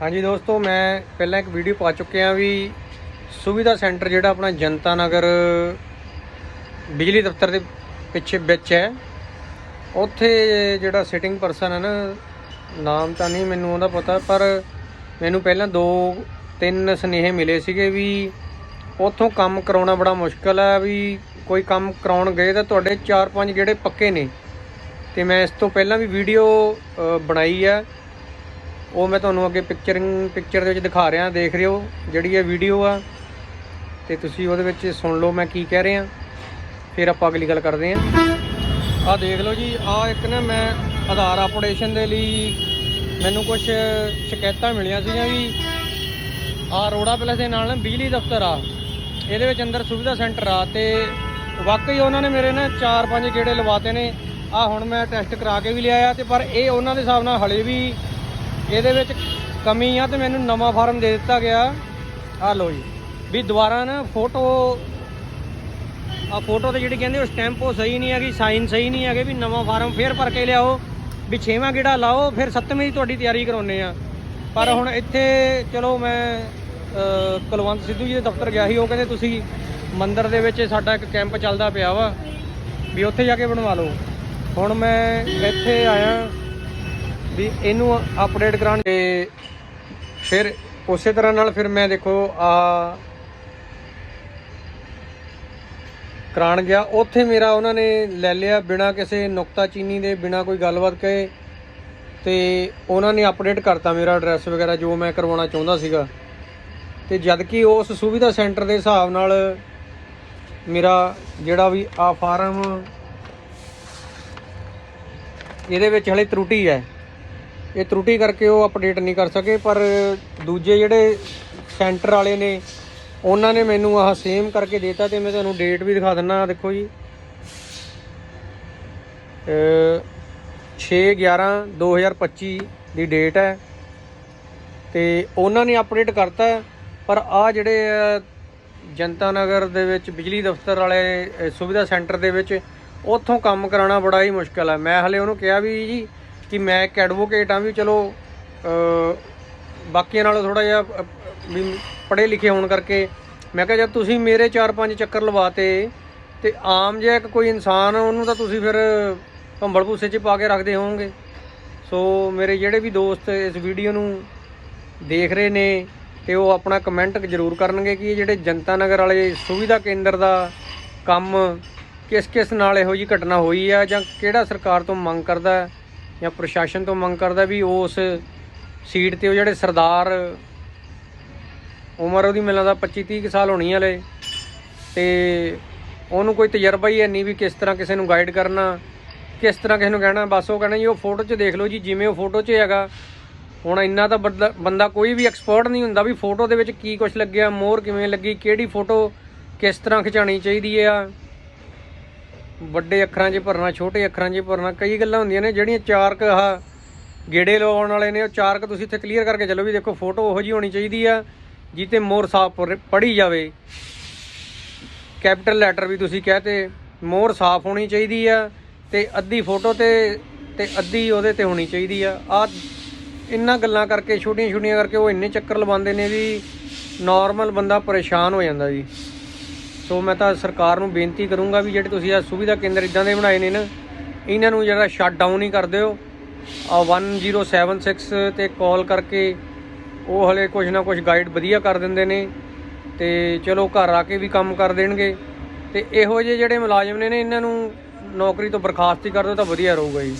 ਹਾਂਜੀ ਦੋਸਤੋ, ਮੈਂ ਪਹਿਲਾਂ ਇੱਕ ਵੀਡੀਓ ਪਾ ਚੁੱਕਿਆ ਵੀ ਸੁਵਿਧਾ ਸੈਂਟਰ ਜਿਹੜਾ ਆਪਣਾ ਜਨਤਾ ਨਗਰ ਬਿਜਲੀ ਦਫ਼ਤਰ ਦੇ ਪਿੱਛੇ ਵਿੱਚ ਹੈ। ਉੱਥੇ ਜਿਹੜਾ ਸਿਟਿੰਗ ਪਰਸਨ ਹੈ ਨਾ, ਨਾਮ ਤਾਂ ਨਹੀਂ ਮੈਨੂੰ ਉਹਦਾ ਪਤਾ, ਪਰ ਮੈਨੂੰ ਪਹਿਲਾਂ ਦੋ ਤਿੰਨ ਸੁਨੇਹੇ ਮਿਲੇ ਸੀਗੇ ਵੀ ਉੱਥੋਂ ਕੰਮ ਕਰਾਉਣਾ ਬੜਾ ਮੁਸ਼ਕਲ ਹੈ, ਵੀ ਕੋਈ ਕੰਮ ਕਰਾਉਣ ਗਏ ਤਾਂ ਤੁਹਾਡੇ 4-5 ਜਿਹੜੇ ਪੱਕੇ ਨੇ। ਤੇ ਮੈਂ ਇਸ ਤੋਂ ਪਹਿਲਾਂ ਵੀ ਵੀਡੀਓ ਬਣਾਈ ਆ ਉਹ ਮੈਂ ਤੁਹਾਨੂੰ ਅੱਗੇ ਪਿਕਚਰਿੰਗ ਪਿਕਚਰ ਦੇ ਵਿੱਚ ਦਿਖਾ ਰਿਹਾ, ਦੇਖ ਰਹੇ ਹੋ ਜਿਹੜੀ ਇਹ ਵੀਡੀਓ ਆ। ਤੇ ਤੁਸੀਂ ਉਹਦੇ ਵਿੱਚ ਸੁਣ ਲਓ ਮੈਂ ਕੀ ਕਹਿ ਰਿਹਾ। ਫਿਰ ਆਪਾਂ ਅਗਲੀ ਗੱਲ ਕਰਦੇ ਹਾਂ। ਆਹ ਦੇਖ ਲਓ ਜੀ, ਆਹ ਇੱਕ ਨਾ ਮੈਂ ਆਧਾਰ ਅਪਡੇਸ਼ਨ ਦੇ ਲਈ ਮੈਨੂੰ ਕੁਝ ਸ਼ਿਕਾਇਤਾਂ ਮਿਲੀਆਂ ਸੀਗੀਆਂ ਵੀ ਆਹ ਰੋੜਾ ਪੈਲੇਸ ਦੇ ਨਾਲ ਨਾ ਬਿਜਲੀ ਦਫ਼ਤਰ ਆ। ਇਹਦੇ ਵਿੱਚ ਅੰਦਰ ਸੁਵਿਧਾ ਸੈਂਟਰ ਆ ਤੇ ਵਾਕਈ ਉਹਨਾਂ ਨੇ ਮੇਰੇ ਨਾ 4-5 ਗੇੜੇ ਲਵਾਤੇ ਨੇ। ਆ ਹੁਣ ਮੈਂ ਟੈਸਟ ਕਰਾ ਕੇ ਵੀ ਲਿਆ ਆ ਤੇ ਪਰ ਇਹ ਉਹਨਾਂ ਦੇ ਹਿਸਾਬ ਨਾਲ ਹਲੇ ਵੀ ਇਹਦੇ ਵਿੱਚ ਕਮੀ ਆ ਤੇ ਮੈਨੂੰ ਨਵਾਂ ਫਾਰਮ ਦੇ ਦਿੱਤਾ ਗਿਆ। ਆ ਲਓ ਜੀ। ਵੀ ਦੁਬਾਰਾ ਨਾ ਫੋਟੋ ਆ ਫੋਟੋ ਤੇ ਜਿਹੜੀ ਕਹਿੰਦੇ ਉਹ ਸਟੈਂਪ ਉਹ ਸਹੀ ਨਹੀਂ ਹੈਗੀ ਸਾਈਨ ਸਹੀ ਨਹੀਂ ਹੈਗੇ, ਵੀ ਨਵਾਂ ਫਾਰਮ ਫੇਰ ਭਰ ਕੇ ਲਿਆਓ, ਵੀ ਛੇਵਾਂ ਗੇੜਾ ਲਾਓ, ਫਿਰ ਸੱਤਵੀਂ ਦੀ ਤੁਹਾਡੀ ਤਿਆਰੀ ਕਰਾਉਨੇ ਆ। ਪਰ ਹੁਣ ਇੱਥੇ, ਚਲੋ ਮੈਂ ਕੁਲਵੰਤ ਸਿੱਧੂ ਜੀ ਦੇ ਦਫ਼ਤਰ ਗਿਆ ਸੀ, ਉਹ ਕਹਿੰਦੇ ਤੁਸੀਂ ਮੰਦਿਰ ਦੇ ਵਿੱਚ ਸਾਡਾ ਇੱਕ ਕੈਂਪ ਚੱਲਦਾ ਪਿਆ ਵਾ, ਵੀ ਉੱਥੇ ਜਾ ਕੇ ਬਣਵਾ ਲਓ। ਹੁਣ ਮੈਂ ਇੱਥੇ ਆਇਆ ਵੀ ਇਹਨੂੰ ਅਪਡੇਟ ਕਰਾਉਣ ਤੇ ਫਿਰ ਉਸੇ ਤਰ੍ਹਾਂ ਨਾਲ ਫਿਰ ਮੈਂ ਦੇਖੋ ਆ ਕਰਾਣ ਗਿਆ। ਉੱਥੇ ਮੇਰਾ ਉਹਨਾਂ ਨੇ ਲੈ ਲਿਆ ਬਿਨਾ ਕਿਸੇ ਨੁਕਤਾਚੀਨੀ ਦੇ, ਬਿਨਾ ਕੋਈ ਗੱਲਬਾਤ ਕਹੇ ਤੇ ਉਹਨਾਂ ਨੇ ਅਪਡੇਟ ਕਰਤਾ ਮੇਰਾ ਐਡਰੈਸ ਵਗੈਰਾ ਜੋ ਮੈਂ ਕਰਵਾਉਣਾ ਚਾਹੁੰਦਾ ਸੀਗਾ। ਤੇ ਜਦ ਕਿ ਉਸ ਸੁਵਿਧਾ ਸੈਂਟਰ ਦੇ ਹਿਸਾਬ ਨਾਲ ਮੇਰਾ ਜਿਹੜਾ ਵੀ ਆ ਫਾਰਮ ਇਹਦੇ ਵਿੱਚ ਹਲੇ ਤਰੁਟੀ ਹੈ। ਇਹ ਤਰੁੱਟੀ ਕਰਕੇ ਉਹ ਅਪਡੇਟ ਨਹੀਂ ਕਰ ਸਕੇ, ਪਰ ਦੂਜੇ ਜਿਹੜੇ ਸੈਂਟਰ ਵਾਲੇ ਨੇ, ਉਹਨਾਂ ਨੇ ਮੈਨੂੰ ਆਹ ਸੇਮ ਕਰਕੇ ਦਿੱਤਾ ਤੇ ਮੈਂ ਤੁਹਾਨੂੰ ਡੇਟ ਵੀ ਦਿਖਾ ਦਿੰਨਾ ਦੇਖੋ ਜੀ। 6 11 2025 ਦੀ ਡੇਟ ਹੈ। ਤੇ ਉਹਨਾਂ ਨੇ ਅਪਡੇਟ ਕਰਤਾ, ਪਰ ਆ ਜਿਹੜੇ ਜਨਤਾ ਨਗਰ ਦੇ ਵਿੱਚ ਬਿਜਲੀ ਦਫ਼ਤਰ ਵਾਲੇ ਸੁਵਿਧਾ ਸੈਂਟਰ ਦੇ ਵਿੱਚ ਉੱਥੋਂ ਕੰਮ ਕਰਾਉਣਾ ਬੜਾ ਹੀ ਮੁਸ਼ਕਲ ਹੈ। ਮੈਂ ਹਲੇ ਉਹਨੂੰ ਕਿਹਾ ਵੀ ਜੀ ਕਿ ਮੈਂ ਇੱਕ ਐਡਵੋਕੇਟ ਹਾਂ ਵੀ ਚਲੋ ਬਾਕੀਆਂ ਨਾਲੋਂ ਥੋੜਾ ਜਿਹਾ ਵੀ ਪੜ੍ਹੇ ਲਿਖੇ ਹੋਣ ਕਰਕੇ। ਮੈਂ ਕਿਹਾ ਜਦ ਤੁਸੀਂ ਮੇਰੇ 4-5 ਚੱਕਰ ਲਵਾਤੇ ਤੇ ਆਮ ਜਿਹਾ ਕੋਈ ਇਨਸਾਨ, ਉਹਨੂੰ ਤਾਂ ਤੁਸੀਂ ਫਿਰ ਭੰਬਲ ਭੂਸੇ 'ਚ ਪਾ ਕੇ ਰੱਖਦੇ ਹੋਵੋਗੇ। ਸੋ ਮੇਰੇ ਜਿਹੜੇ ਵੀ ਦੋਸਤ ਇਸ ਵੀਡੀਓ ਨੂੰ ਦੇਖ ਰਹੇ ਨੇ ਤੇ ਉਹ ਆਪਣਾ ਕਮੈਂਟ ਜ਼ਰੂਰ ਕਰਨਗੇ ਕਿ ਇਹ ਜਿਹੜੇ ਜਨਤਾ ਨਗਰ ਵਾਲੇ ਸੁਵਿਧਾ ਕੇਂਦਰ ਦਾ ਕੰਮ ਕਿਸ ਕਿਸ ਨਾਲ ਇਹੋ ਜੀ ਘਟਨਾ ਹੋਈ ਆ ਜਾਂ ਕਿਹੜਾ ਸਰਕਾਰ ਤੋਂ ਮੰਗ ਕਰਦਾ। ਜਾਂ ਪ੍ਰਸ਼ਾਸਨ ਤੋਂ ਮੰਗ ਕਰਦਾ ਵੀ ਉਸ ਸੀਟ ਤੇ ਉਹ ਜਿਹੜੇ ਸਰਦਾਰ ਉਮਰ ਉਹਦੀ ਮੈਨੂੰ ਲੱਗਦਾ 25 30 ਸਾਲ ਹੋਣੀ ਹਲੇ, ਤੇ ਉਹਨੂੰ ਕੋਈ ਤਜਰਬਾ ਹੀ ਹੈ ਨਹੀਂ ਵੀ ਕਿਸ ਤਰ੍ਹਾਂ ਕਿਸੇ ਨੂੰ ਗਾਈਡ ਕਰਨਾ, ਕਿਸ ਤਰ੍ਹਾਂ ਕਿਸੇ ਨੂੰ ਕਹਿਣਾ, ਬਸ ਉਹ ਕਹਿਣਾ ਜੀ, ਉਹ ਫੋਟੋ 'ਚ ਦੇਖ ਲਓ ਜੀ, ਜਿਵੇਂ ਉਹ ਫੋਟੋ 'ਚ ਹੈਗਾ, ਹੁਣ ਇੰਨਾ ਤਾਂ ਬੰਦਾ- ਬੰਦਾ ਕੋਈ ਵੀ ਐਕਸਪਰਟ ਨਹੀਂ ਹੁੰਦਾ ਵੀ ਫੋਟੋ ਦੇ ਵਿੱਚ ਕੀ ਕੁਝ ਲੱਗਿਆ ਮੋਰ ਕਿਵੇਂ ਲੱਗੀ, ਕਿਹੜੀ ਫੋਟੋ ਕਿਸ ਤਰ੍ਹਾਂ ਖਿਚਾਣੀ ਚਾਹੀਦੀ ਆ। ਵੱਡੇ ਅੱਖਰਾਂ 'ਚ ਭਰਨਾ, ਛੋਟੇ ਅੱਖਰਾਂ 'ਚ ਭਰਨਾ। ਕਈ ਗੱਲਾਂ ਹੁੰਦੀਆਂ ਨੇ ਜਿਹੜੀਆਂ ਚਾਰਕ ਆਹ ਗੇੜੇ ਲਵਾਉਣ ਵਾਲੇ ਨੇ, ਉਹ ਚਾਰਕ ਤੁਸੀਂ ਇੱਥੇ ਕਲੀਅਰ ਕਰਕੇ ਚੱਲੋ ਵੀ ਦੇਖੋ ਫੋਟੋ ਉਹੋ ਜੀ ਹੋਣੀ ਚਾਹੀਦੀ ਆ ਜਿੱਤੇ ਮੋਰ ਸਾਫ਼ ਪੜੀ ਜਾਵੇ। ਕੈਪੀਟਲ ਲੈਟਰ ਵੀ ਤੁਸੀਂ ਕਹਤੇ ਮੋਰ ਸਾਫ਼ ਹੋਣੀ ਚਾਹੀਦੀ ਆ ਤੇ ਅੱਧੀ ਫੋਟੋ ਤੇ ਤੇ ਅੱਧੀ ਉਹਦੇ ਤੇ ਹੋਣੀ ਚਾਹੀਦੀ ਆ। ਆ ਇੰਨਾ ਗੱਲਾਂ ਕਰਕੇ ਛੋਟੀਆਂ ਛੋਟੀਆਂ ਕਰਕੇ ਉਹ ਇੰਨੇ ਚੱਕਰ ਲਵਾਉਂਦੇ ਨੇ ਵੀ ਨਾਰਮਲ ਬੰਦਾ ਪਰੇਸ਼ਾਨ ਹੋ ਜਾਂਦਾ ਜੀ। ਸੋ ਮੈਂ ਤਾਂ ਸਰਕਾਰ ਨੂੰ ਬੇਨਤੀ ਕਰੂੰਗਾ ਵੀ ਜਿਹੜੇ ਤੁਸੀਂ ਆ ਸੁਵਿਧਾ ਕੇਂਦਰ ਇਦਾਂ ਦੇ ਬਣਾਏ ਨੇ ਨਾ, ਇਹਨਾਂ ਨੂੰ ਜਿਹੜਾ ਸ਼ਟ ਡਾਊਨ ਹੀ ਕਰ ਦਿਓ। ਆ 1076 ਤੇ ਕਾਲ ਕਰਕੇ ਉਹ ਹਲੇ ਕੁਝ ਨਾ ਕੁਝ ਗਾਈਡ ਵਧੀਆ ਕਰ ਦਿੰਦੇ ਨੇ ਤੇ ਚਲੋ ਘਰ ਆ ਕੇ ਵੀ ਕੰਮ ਕਰ ਦੇਣਗੇ। ਤੇ ਇਹੋ ਜਿਹੇ ਜਿਹੜੇ ਮੁਲਾਜ਼ਮ ਨੇ ਨੇ, ਇਹਨਾਂ ਨੂੰ ਨੌਕਰੀ ਤੋਂ ਬਰਖਾਸਤ ਹੀ ਕਰ ਦਿਓ ਤਾਂ ਵਧੀਆ ਰਹੂਗਾ ਜੀ।